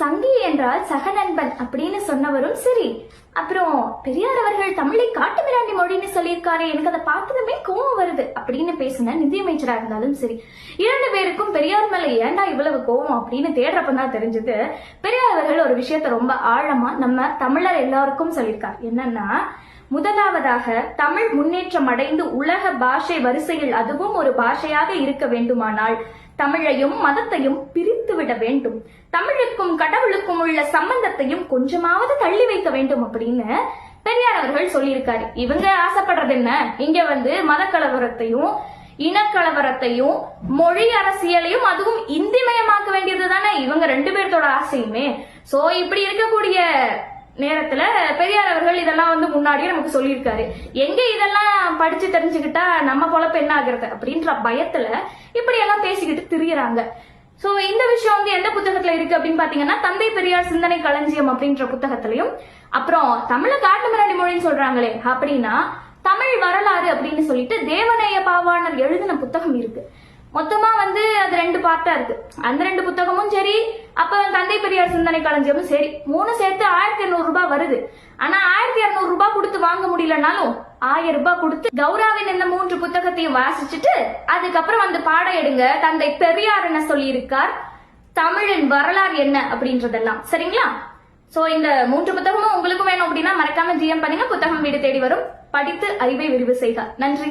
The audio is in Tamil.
சங்கி என்றால் சக நண்பன் அப்படின்னு சொன்னவரும் சரி. அப்புறம் பெரியார் அவர்கள் தமிழை காட்டு மிராண்டி மொழின்னு சொல்லியிருக்காரு எனக்கு அதை பார்த்ததுமே கோவம் வருது அப்படின்னு பேசின நிதியமைச்சரா இருந்தாலும் சரி. இரண்டு பேருக்கும் பெரியார் மேல ஏன்டா இவ்வளவு கோவம் அப்படின்னு தேடுறப்ப தான் தெரிஞ்சது. பெரியார் அவர்கள் ஒரு விஷயத்த ரொம்ப ஆழமா நம்ம தமிழர் எல்லாருக்கும் சொல்லியிருக்கார். என்னன்னா முதலாவதாக தமிழ் முன்னேற்றம் அடைந்து உலக பாஷை வரிசையில் அதுவும் ஒரு பாஷையாக இருக்க வேண்டுமானால் தமிழையும் மதத்தையும் பிரித்து விட வேண்டும். தமிழுக்கும் கடவுளுக்கும் உள்ள சம்பந்தத்தையும் கொஞ்சமாவது தள்ளி வைக்க வேண்டும் அப்படின்னு பெரியார் அவர்கள் சொல்லியிருக்காரு. இவங்க ஆசைப்படுறது என்ன? இங்க வந்து மத கலவரத்தையும் இனக்கலவரத்தையும் மொழி அரசியலையும் அதுவும் இந்திமயமாக்க வேண்டியது தானே? இவங்க ரெண்டு பேர்த்தோட ஆசையுமே. சோ இப்படி இருக்கக்கூடிய நேரத்துல பெரியார் அவர்கள் முன்னாடியே நமக்கு சொல்லியிருக்காரு. எங்க இதெல்லாம் படிச்சு தெரிஞ்சுக்கிட்டா நம்ம பொழப்பு என்ன ஆகுறது அப்படின்ற பயத்துல இப்படி எல்லாம் பேசிக்கிட்டு திரியறாங்க. சோ இந்த விஷயம் வந்து எந்த புத்தகத்துல இருக்கு அப்படின்னு பாத்தீங்கன்னா தந்தை பெரியார் சிந்தனை களஞ்சியம் அப்படின்ற புத்தகத்திலையும் அப்புறம் தமிழ காட்டு மிராண்டி மொழின்னு சொல்றாங்களே அப்படின்னா தமிழ் வரலாறு அப்படின்னு சொல்லிட்டு தேவநேய பாவாணர் எழுதின புத்தகம் இருக்கு. மொத்தமா வந்து அது ரெண்டு பார்ட்டா இருக்கு. அந்த ரெண்டு புத்தகமும் சரி அப்ப தந்தை பெரியார் சிந்தனை களஞ்சியமும் சரி. மூணு சேர்த்து ஆயிரத்தி எண்ணூறு ரூபாய் வருது. ஆனா ஆயிரத்தி இருநூறு ரூபாய் கொடுத்து வாங்க முடியலனாலும் ஆயிரம் ரூபாய் கொடுத்து கௌராவின் இந்த மூன்று புத்தகத்தையும் வாசிச்சுட்டு அதுக்கப்புறம் அந்த பாடம் எடுங்க. தந்தை பெரியார் என்ன சொல்லியிருக்கார்? தமிழின் வரலாறு என்ன அப்படின்றதெல்லாம். சரிங்களா? சோ இந்த மூன்று புத்தகமும் உங்களுக்கும் வேணும் அப்படின்னா மறக்காம ஜிஎம் பண்ணுங்க. புத்தகம் வீடு தேடி வரும். படித்து அறிவை விரிவு செய்க. நன்றி.